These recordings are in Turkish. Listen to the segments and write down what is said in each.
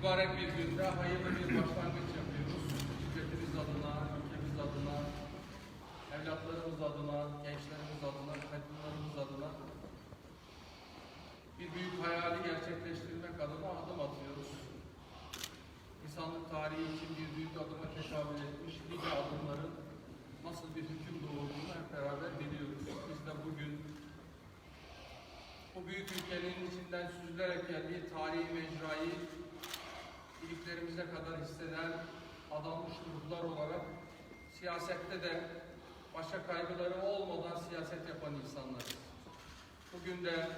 mübarek bir günde hayırlı bir başlangıç yapıyoruz. Milletimiz adına, ülkemiz adına, evlatlarımız adına, gençlerimiz adına, kadınlarımız adına bir büyük hayali gerçekleştirmek adına adım atıyoruz. İnsanlık tarihi için bir büyük adıma teşabül etmiş nice adımların nasıl bir hüküm doğurduğunu hep beraber biliyoruz. Biz de bugün bu büyük ülkenin içinden süzülerek geldiği tarihi mecrayı iliklerimize kadar hisseden adanmış ruhlar olarak siyasette de başka kaygıları olmadan siyaset yapan insanlarız. Bugün de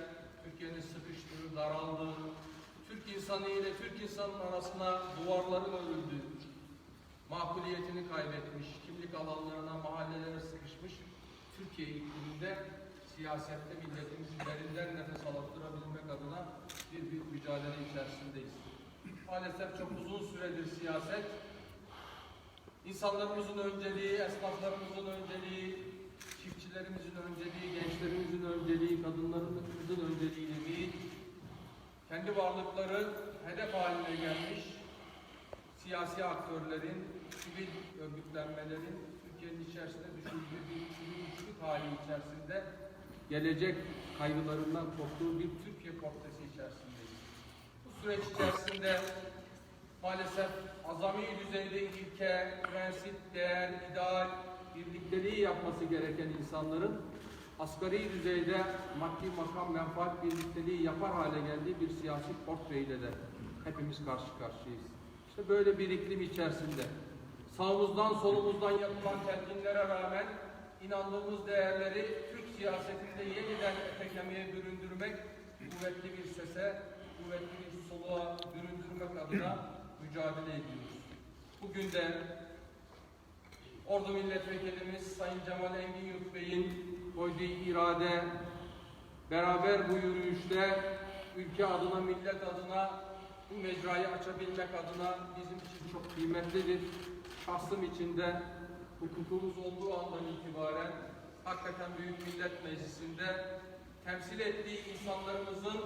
Türkiye'nin sıkıştığı, daraldığı, Türk insanı ile Türk insanının arasına duvarların örüldü, makuliyetini kaybetmiş, kimlik alanlarına, mahallelere sıkışmış Türkiye ikliminde siyasette milletimizin derinden nefes aldırabilmek adına bir büyük mücadele içerisindeyiz. Maalesef çok uzun süredir siyaset, insanlarımızın önceliği, esnaflarımızın önceliği, çiftçilerimizin önceliği, gençlerimizin önceliği, kadınlarımızın önceliğini değil, kendi varlıkları hedef haline gelmiş siyasi aktörlerin, sivil örgütlenmelerin Türkiye'nin içerisinde düşürdüğü bir sürücülük hali içerisinde gelecek kaygılarından korktuğu bir Türkiye portresi içerisindeyiz. Süreç içerisinde maalesef azami düzeyde ilke, prensip, değer, ideal, birlikteliği yapması gereken insanların asgari düzeyde maddi makam menfaat birlikteliği yapar hale geldiği bir siyasi portreyle de hepimiz karşı karşıyayız. İşte böyle bir iklim içerisinde sağımızdan solumuzdan yapılan telkinlere rağmen inandığımız değerleri Türk siyasetinde yeniden ete kemiğe büründürmek, kuvvetli bir sese, kuvvetli bir soluğa büründürmek adına mücadele ediyoruz. Bugün de Ordu Milletvekilimiz Sayın Cemal Engin Yurt Bey'in koyduğu irade, beraber bu yürüyüşte ülke adına, millet adına bu mecrayı açabilmek adına bizim için çok kıymetlidir. Şahsım için de hukukumuz olduğu andan itibaren hakikaten Büyük Millet Meclisi'nde temsil ettiği insanlarımızın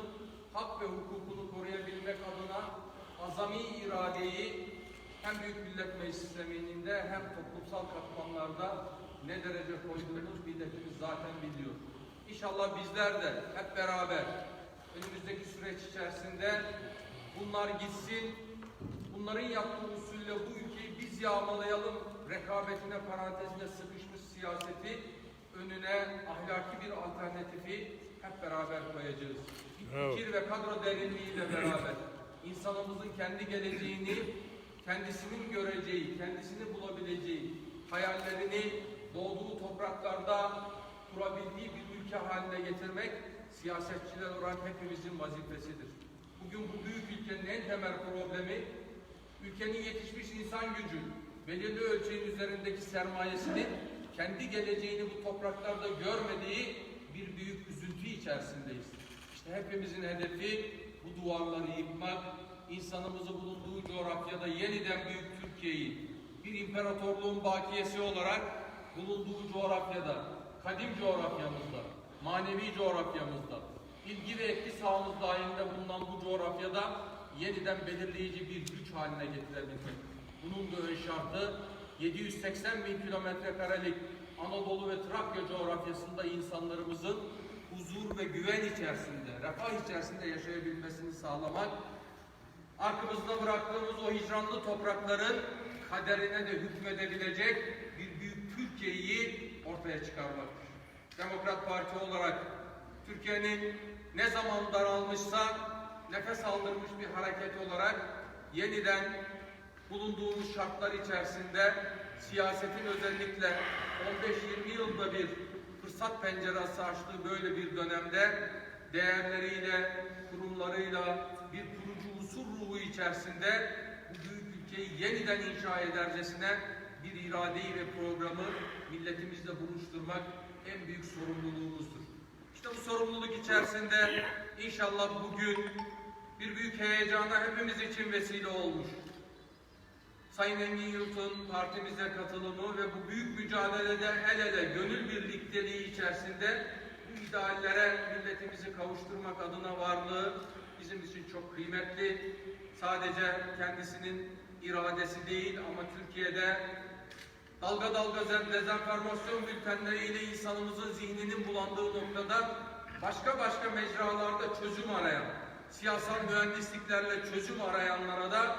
hak ve hukukunu koruyabilmek adına azami iradeyi hem Büyük Millet Meclisi zemininde hem toplumsal katmanlarda ne derece koyduğumuz milletimiz zaten biliyor. İnşallah bizler de hep beraber önümüzdeki süreç içerisinde bunlar gitsin, bunların yaptığı usulle bu ülkeyi biz yağmalayalım rekabetine parantezine sıkışmış siyaseti önüne ahlaki bir alternatifi hep beraber koyacağız. Evet. Fikir ve kadro derinliğiyle beraber insanımızın kendi geleceğini kendisinin göreceği, kendisini bulabileceği, hayallerini doğduğu topraklarda kurabildiği bir ülke haline getirmek siyasetçiler olarak hepimizin vazifesidir. Bugün bu büyük ülkenin en temel problemi ülkenin yetişmiş insan gücü, belirli ölçeğin üzerindeki sermayesinin kendi geleceğini bu topraklarda görmediği bir büyük üzüntü içerisindeyiz. Hepimizin hedefi bu duvarları yıkmak, insanımızı bulunduğu coğrafyada yeniden büyük Türkiye'yi bir imparatorluğun bakiyesi olarak bulunduğu coğrafyada, kadim coğrafyamızda, manevi coğrafyamızda, bilgi ve etki sahamız dahilinde bulunan bu coğrafyada yeniden belirleyici bir güç haline getirebilmek. Bunun da ön şartı 780 bin kilometre karelik Anadolu ve Trakya coğrafyasında insanlarımızın huzur ve güven içerisinde, refah içerisinde yaşayabilmesini sağlamak, arkamızda bıraktığımız o hicranlı toprakların kaderine de hükmedebilecek bir büyük Türkiye'yi ortaya çıkarmaktır. Demokrat Parti olarak Türkiye'nin ne zaman daralmışsa nefes aldırmış bir hareket olarak yeniden bulunduğumuz şartlar içerisinde siyasetin özellikle 15-20 yılda bir fırsat penceresi açtığı böyle bir dönemde değerleriyle, kurumlarıyla bir kurucu unsur ruhu içerisinde bu büyük ülkeyi yeniden inşa edercesine bir iradeyi ve programı milletimizle buluşturmak en büyük sorumluluğumuzdur. İşte bu sorumluluk içerisinde inşallah bugün bir büyük heyecana hepimiz için vesile olmuş. Sayın Engin Yurt'un partimize katılımı ve bu büyük mücadelede el ele gönül birlikteliği içerisinde bu ideallere milletimizi kavuşturmak adına varlığı bizim için çok kıymetli. Sadece kendisinin iradesi değil ama Türkiye'de dalga dalga zen- dezenformasyon bültenleriyle insanımızın zihninin bulandığı noktada başka başka mecralarda çözüm arayan, siyasal mühendisliklerle çözüm arayanlara da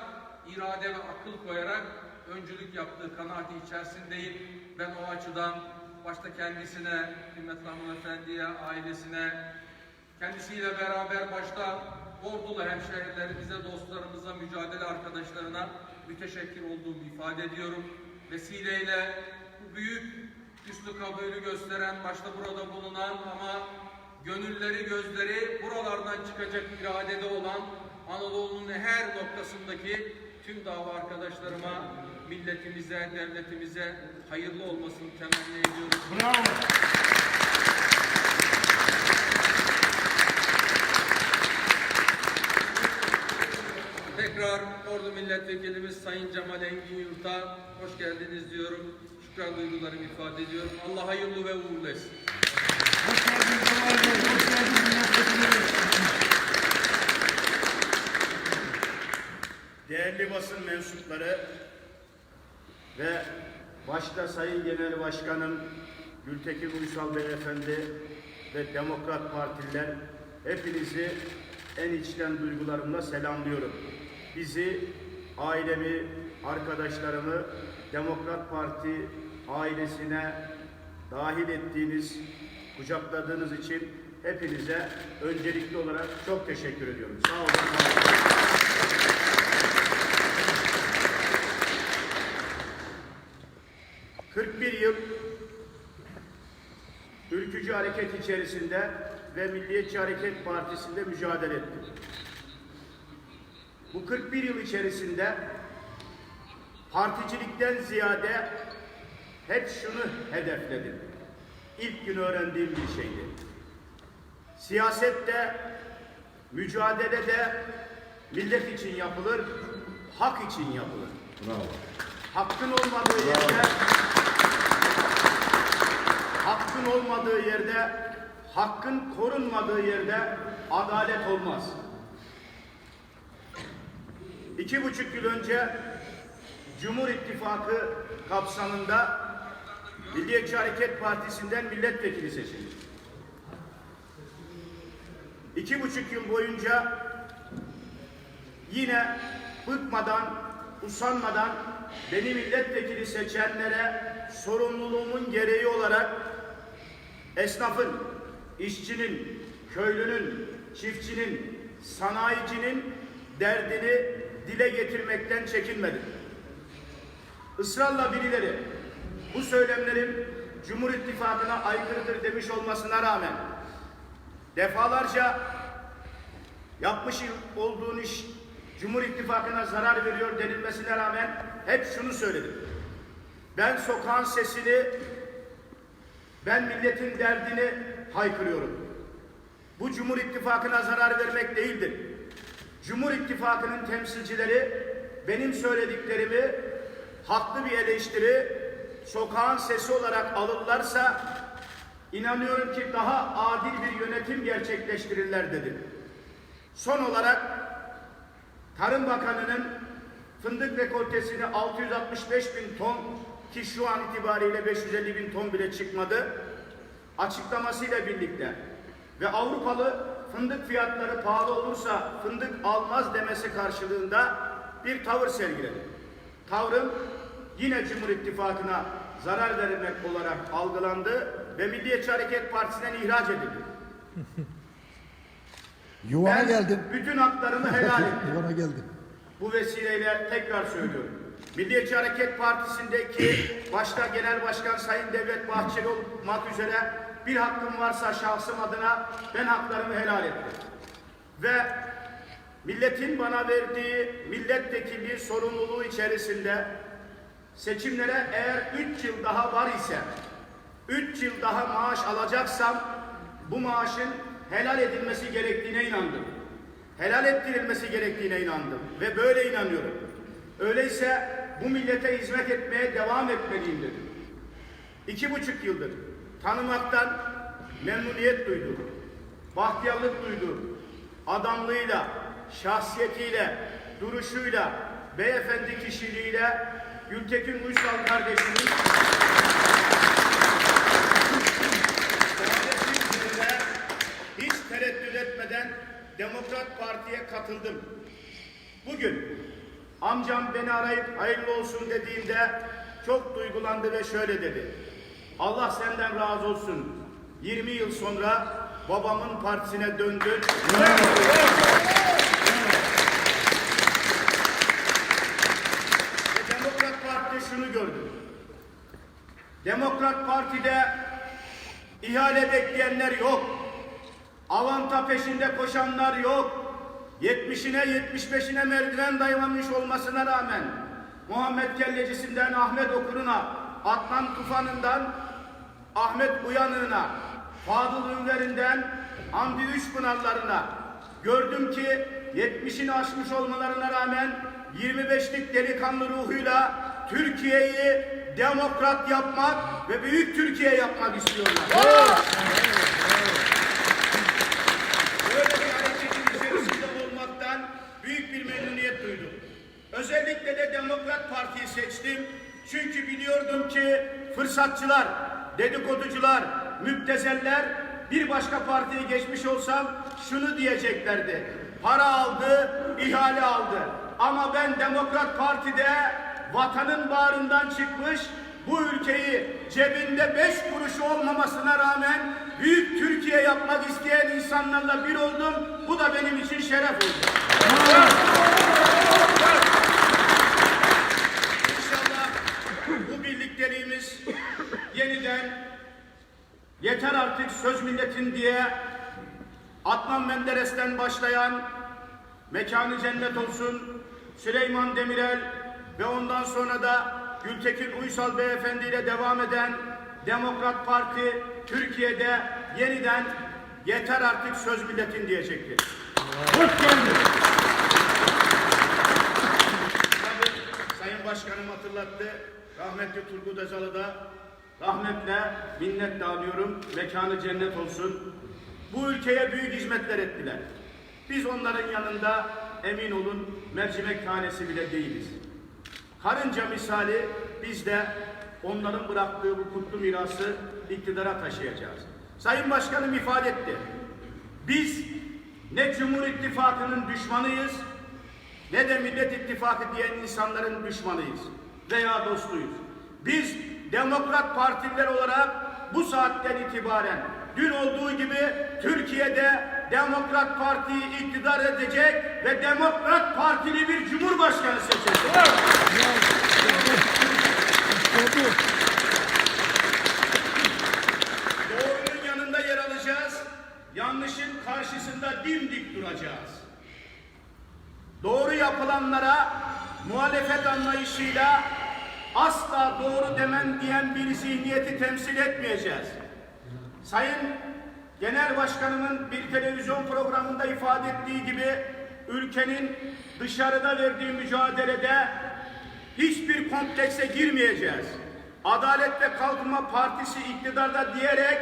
irade ve akıl koyarak öncülük yaptığı kanaati içerisindeyim. Ben o açıdan başta kendisine, kıymetli hanımefendiye, ailesine, kendisiyle beraber başta ordulu hemşehrilerimize, dostlarımıza, mücadele arkadaşlarına müteşekkir olduğumu ifade ediyorum. Vesileyle bu büyük üslü kabulü gösteren, başta burada bulunan ama gönülleri, gözleri buralardan çıkacak iradede olan Anadolu'nun her noktasındaki tüm dava arkadaşlarıma, milletimize, devletimize hayırlı olmasını temenni ediyorum. Bravo. Tekrar Ordu Milletvekilimiz Sayın Cemal Engin Yurt'a hoş geldiniz diyorum. Şükran duygularımı ifade ediyorum. Allah hayırlı ve uğurlu etsin. Hoş geldin Kemal Bey. Hoş geldin milletvekili. Değerli basın mensupları ve başta Sayın Genel Başkanım Gültekin Uysal Beyefendi ve Demokrat Partililer hepinizi en içten duygularımla selamlıyorum. Bizi, ailemi, arkadaşlarımı Demokrat Parti ailesine dahil ettiğiniz, kucakladığınız için hepinize öncelikli olarak çok teşekkür ediyorum. Sağ olun. var olun. ...41 yıl ülkücü hareket içerisinde ve Milliyetçi Hareket Partisi'nde mücadele ettim. Bu 41 yıl içerisinde particilikten ziyade hep şunu hedefledim. İlk gün öğrendiğim bir şeydi. Siyasette, mücadelede millet için yapılır, hak için yapılır. Hakkın olmadığı yerde hakkın olmadığı yerde hakkın korunmadığı yerde adalet olmaz. İki buçuk yıl önce Cumhur İttifakı kapsamında Milliyetçi Hareket Partisi'nden milletvekili seçildi. İki buçuk yıl boyunca yine bıkmadan, usanmadan beni milletvekili seçenlere sorumluluğumun gereği olarak esnafın, işçinin, köylünün, çiftçinin, sanayicinin derdini dile getirmekten çekinmedim. Israrla birileri bu söylemlerim Cumhur İttifakı'na aykırıdır demiş olmasına rağmen defalarca yapmış olduğun iş Cumhur İttifakı'na zarar veriyor denilmesine rağmen hep şunu söyledim. Ben sokağın sesini, ben milletin derdini haykırıyorum. Bu Cumhur İttifakı'na zarar vermek değildir. Cumhur İttifakı'nın temsilcileri benim söylediklerimi haklı bir eleştiri, sokağın sesi olarak alırlarsa inanıyorum ki daha adil bir yönetim gerçekleştirirler dedim. Son olarak Tarım Bakanı'nın fındık rekoltesini 665 bin ton ki şu an itibariyle 550 bin ton bile çıkmadı açıklamasıyla birlikte ve Avrupalı fındık fiyatları pahalı olursa fındık almaz demesi karşılığında bir tavır sergiledi. Tavrım yine Cumhur İttifakı'na zarar vermek olarak algılandı ve Milliyetçi Hareket Partisi'nden ihraç edildi. Yuvana Ben geldim. bütün haklarımı helal ettim. Yuvana geldim. Bu vesileyle tekrar söylüyorum. Milliyetçi Hareket Partisi'ndeki başta Genel Başkan Sayın Devlet Bahçeli olmak üzere bir hakkım varsa şahsım adına ben haklarımı helal ettim. Ve milletin bana verdiği milletvekili sorumluluğu içerisinde seçimlere eğer 3 yıl daha var ise 3 yıl daha maaş alacaksam bu maaşın helal edilmesi gerektiğine inandım. Helal ettirilmesi gerektiğine inandım ve böyle inanıyorum. Öyleyse bu millete hizmet etmeye devam etmeliyim dedim. İki buçuk yıldır tanımaktan memnuniyet duydum. Bahtiyarlık duydum. adamlığıyla, şahsiyetiyle, duruşuyla, beyefendi kişiliğiyle Gültekin Uysal kardeşimiz hiç tereddüt etmeden Demokrat Parti'ye katıldım. Bugün amcam beni arayıp hayırlı olsun dediğinde çok duygulandı ve şöyle dedi. Allah senden razı olsun. 20 yıl sonra babamın partisine döndün. Demokrat Parti'de şunu gördüm. Demokrat Parti'de ihale bekleyenler yok. Avanta peşinde koşanlar yok. 70'ine 75'ine merdiven dayanmış olmasına rağmen Muhammed Kellecisi'nden Ahmet Okur'una, Adnan Tufan'ından Ahmet Uyanık'ına, Fadıl Ünver'inden Hamdi Üçpınarlarına gördüm ki 70'ini aşmış olmalarına rağmen 25'lik delikanlı ruhuyla Türkiye'yi demokrat yapmak ve büyük Türkiye yapmak istiyorlar. Böyle bir hareketin içerisinde olmaktan büyük bir memnuniyet duydum. Özellikle de Demokrat Parti'yi seçtim. Çünkü biliyordum ki fırsatçılar, dedikoducular, müptezeller bir başka partiye geçmiş olsam şunu diyeceklerdi. Para aldı, ihale aldı. Ama ben Demokrat Parti'de vatanın bağrından çıkmış bu ülkeyi cebinde beş kuruş olmamasına rağmen büyük Türkiye yapmak isteyen insanlarla bir oldum. Bu da benim için şeref oldu. İnşallah bu birlikteliğimiz yeniden yeter artık söz milletin diye Adnan Menderes'ten başlayan mekanı cennet olsun Süleyman Demirel ve ondan sonra da Gültekin Uysal Beyefendi ile devam eden Demokrat Parti Türkiye'de yeniden yeter artık söz milletin diyecektir. Hoş geldin. Tabii Sayın Başkanım hatırlattı. Rahmetli Turgut Özal'ı da rahmetle minnet dağılıyorum. Mekanı cennet olsun. Bu ülkeye büyük hizmetler ettiler. Biz onların yanında emin olun mercimek tanesi bile değiliz. Karınca misali biz de onların bıraktığı bu kutlu mirası iktidara taşıyacağız. Sayın Başkanım ifade etti. Biz ne Cumhur İttifakı'nın düşmanıyız, ne de Millet İttifakı diyen insanların düşmanıyız veya dostuyuz. Biz Demokrat Partililer olarak bu saatten itibaren dün olduğu gibi Türkiye'de Demokrat Parti'yi iktidar edecek ve Demokrat Partili bir Cumhurbaşkanı seçecek. Doğrunun yanında yer alacağız, yanlışın karşısında dimdik duracağız. Doğru yapılanlara muhalefet anlayışıyla asla doğru demem diyen bir zihniyeti temsil etmeyeceğiz. Sayın Genel Başkanımın bir televizyon programında ifade ettiği gibi ülkenin dışarıda verdiği mücadelede hiçbir komplekse girmeyeceğiz. Adalet ve Kalkınma Partisi iktidarda diyerek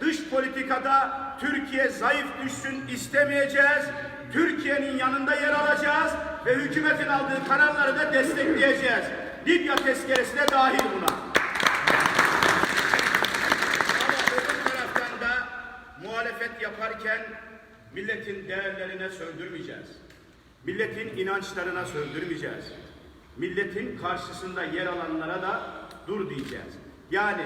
dış politikada Türkiye zayıf düşsün istemeyeceğiz. Türkiye'nin yanında yer alacağız ve hükümetin aldığı kararları da destekleyeceğiz. Libya tezkeresi dahil buna. Ama öbür taraftan da muhalefet yaparken milletin değerlerine söndürmeyeceğiz. Milletin inançlarına söndürmeyeceğiz. Milletin karşısında yer alanlara da dur diyeceğiz. Yani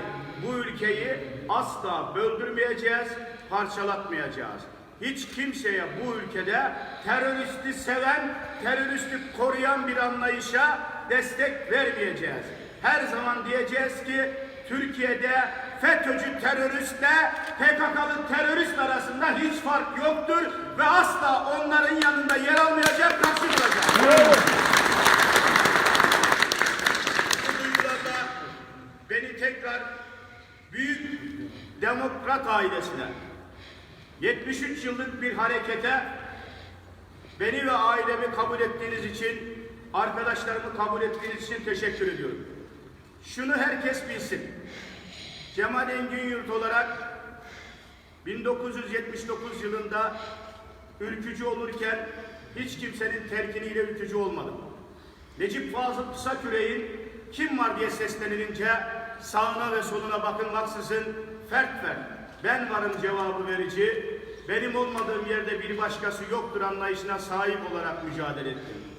bu ülkeyi asla böldürmeyeceğiz, parçalatmayacağız. Hiç kimseye bu ülkede teröristi seven, teröristi koruyan bir anlayışa destek vermeyeceğiz. Her zaman diyeceğiz ki Türkiye'de FETÖ'cü teröristle PKK'lı terörist arasında hiç fark yoktur ve asla onların yanında yer almayacak, karşı duracak. Bu duygularla beni tekrar büyük demokrat ailesine 73 yıllık bir harekete beni ve ailemi kabul ettiğiniz için, arkadaşlarımı kabul ettiğiniz için teşekkür ediyorum. Şunu herkes bilsin. Cemal Engin Yurt olarak 1979 yılında ülkücü olurken hiç kimsenin telkiniyle ülkücü olmadım. Necip Fazıl Kısaküre'nin kim var diye seslenilince sağına ve soluna bakılmaksızın fert fert ben varım cevabı verici, benim olmadığım yerde bir başkası yoktur anlayışına sahip olarak mücadele ettim.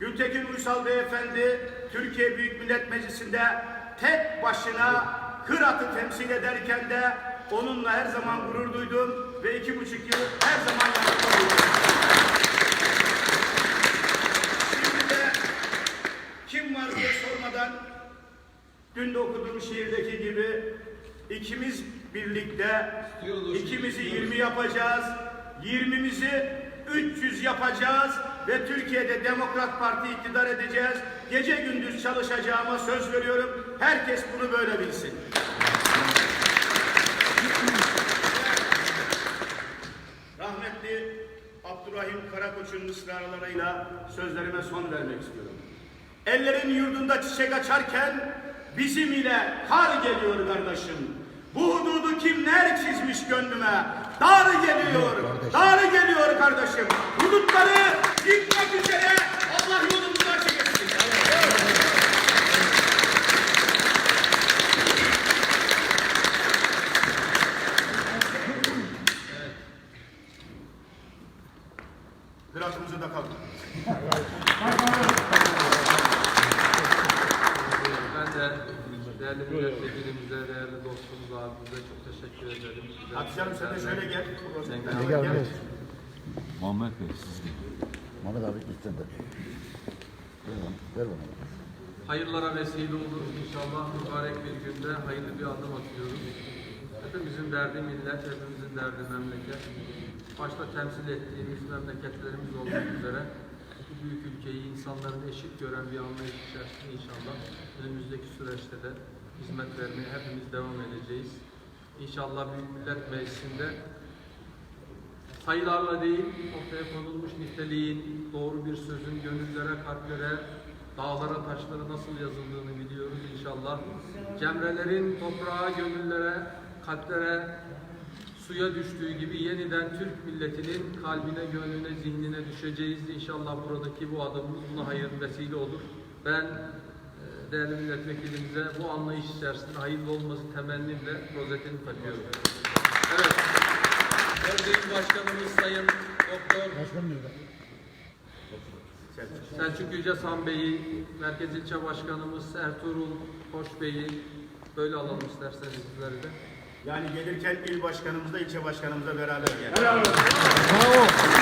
Gültekin Uysal Beyefendi Türkiye Büyük Millet Meclisi'nde tek başına Kırat'ı temsil ederken de onunla her zaman gurur duydum ve iki buçuk yıl her zaman durdum. Şimdi de kim var diye sormadan dün de okuduğum şiirdeki gibi ikimiz birlikte ikimizi 20 yapacağız. 20'mizi 300 yapacağız ve Türkiye'de Demokrat Parti iktidar edeceğiz. Gece gündüz çalışacağıma söz veriyorum. Herkes bunu böyle bilsin. Rahmetli Abdurrahim Karakoç'un mısralarıyla sözlerime son vermek istiyorum. Ellerin yurdunda çiçek açarken bizim ile kar geliyor kardeşim. Bu hududu kimler çizmiş gönlüme? Dar geliyor, dar geliyor kardeşim. Hudutları yıkmak üzere Allah yolumuzu açık etsin. Kıratımızı da kaldı. Ben de değerli milletvekilimize, değerli dostumuz abimize çok teşekkür ederim. Hatice Hanım sen de şöyle gel. Gel, gel. Muhammed Bey siz de. Muhammed abi gitsin de. Ver bana. Ver bana. Hayırlara vesile olur inşallah mübarek bir günde hayırlı bir adım atıyoruz. Hepimizin derdi millet, hepimizin derdi memleket. Başta temsil ettiğimiz memleketlerimiz olmak üzere bu büyük ülkeyi insanların eşit gören bir anlayış içerisinde inşallah önümüzdeki süreçte de hizmet vermeye hepimiz devam edeceğiz. İnşallah Büyük Millet Meclisi'nde sayılarla değil, ortaya konulmuş niteliğin, doğru bir sözün gönüllere, kalplere, dağlara, taşlara nasıl yazıldığını biliyoruz inşallah. Cemrelerin toprağa, gönüllere, kalplere, suya düştüğü gibi yeniden Türk milletinin kalbine, gönlüne, zihnine düşeceğiz. İnşallah buradaki bu adımımız buna hayır vesile olur. Ben e, değerli milletvekilimize bu anlayış içerisinde hayırlı olması temennimle rozetini takıyorum. Evet. Örgüt Başkanımız Sayın Doktor Selçuk Yücesan Bey'i, Merkez İlçe Başkanımız Ertuğrul Koç Bey'i böyle alalım isterseniz sizleri de. Yani gelirken il başkanımızla ilçe başkanımızla beraber gel. Bravo. Değerli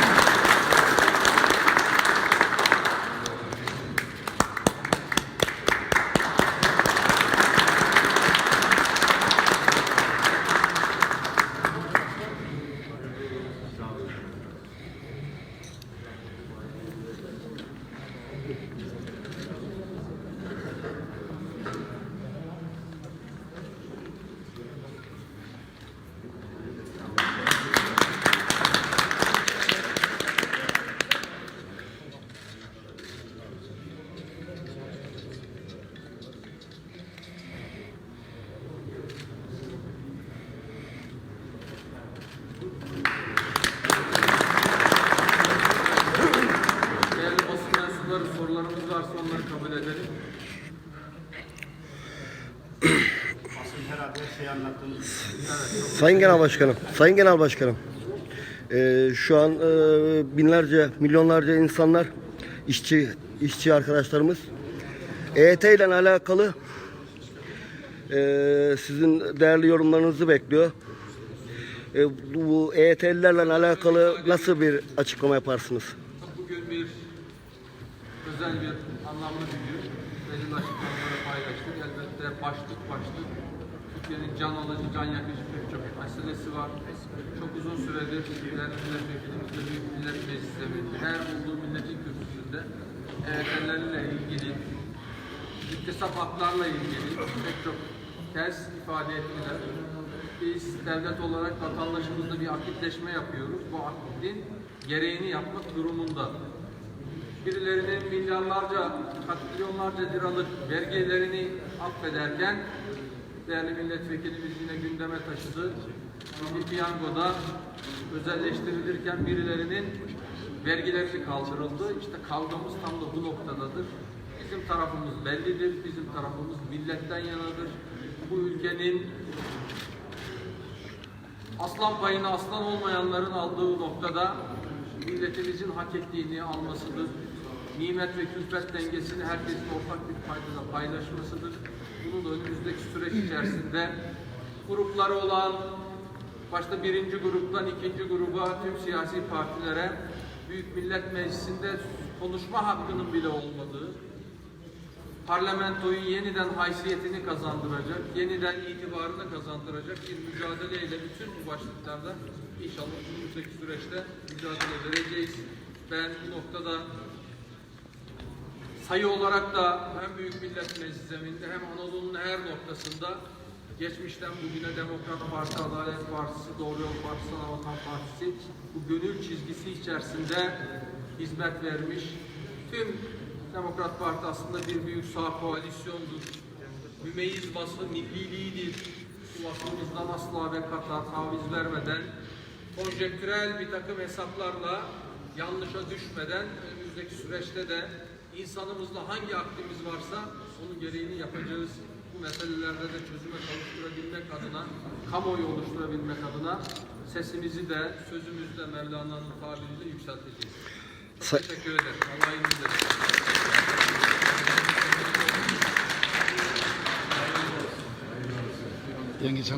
Sayın Genel Başkanım, Sayın Genel Başkanım. eee, şu an eee, binlerce, milyonlarca insanlar, işçi işçi arkadaşlarımız EYT ile alakalı eee, sizin değerli yorumlarınızı bekliyor. Eee, bu EYT'lilerle alakalı nasıl bir açıklama yaparsınız? Bugün bir özel bir anlamlı bir gün. Belirli açıklamaları paylaştık. Elbette başlık başlık Türkiye'nin can alıcı, can yakıcı pek çok meselesi var. Çok uzun süredir değerli milletvekilimizle Büyük Millet Meclisi'nde her olduğu milletin kürsüsünde EYT'lerle ilgili iktisat haklarla ilgili pek çok ters ifade ettiler. Biz devlet olarak vatandaşımızla bir akitleşme yapıyoruz. Bu akitin gereğini yapmak durumunda. Birilerinin milyarlarca, katrilyonlarca liralık vergilerini affederken değerli milletvekilimiz yine gündeme taşıdı. Milli Piyango'da özelleştirilirken birilerinin vergileri kaldırıldı. İşte kavgamız tam da bu noktadadır. Bizim tarafımız bellidir. Bizim tarafımız milletten yanadır. Bu ülkenin aslan payını aslan olmayanların aldığı noktada milletimizin hak ettiğini almasıdır. Nimet ve külfet dengesini herkesin ortak bir paydada paylaşmasıdır. Bunun önümüzdeki süreç içerisinde grupları olan, başta birinci gruptan ikinci gruba tüm siyasi partilere Büyük Millet Meclisi'nde konuşma hakkının bile olmadığı, parlamentoyu yeniden haysiyetini kazandıracak, yeniden itibarını kazandıracak bir mücadeleyle bütün bu başlıklarda inşallah önümüzdeki süreçte mücadele vereceğiz. Ben bu noktada sayı olarak da hem Büyük Millet Meclisi hem Anadolu'nun her noktasında geçmişten bugüne Demokrat Parti, Adalet Partisi, Doğru Yol Partisi, Anavatan Partisi bu gönül çizgisi içerisinde hizmet vermiş. Tüm Demokrat Parti aslında bir büyük sağ koalisyondur. Mümeyiz vasfı milliliğidir. Bu asla ve kata taviz vermeden konjektürel bir takım hesaplarla yanlışa düşmeden önümüzdeki süreçte de insanımızla hangi aklımız varsa onun gereğini yapacağız. Bu meselelerde de çözüme kavuşturabilmek adına, kamuoyu oluşturabilmek adına sesimizi de sözümüzü de Mevlana'nın tabiriyle yükselteceğiz. Çok teşekkür ederim. Allah iyiliğiniz versin. Yengeç Hanım.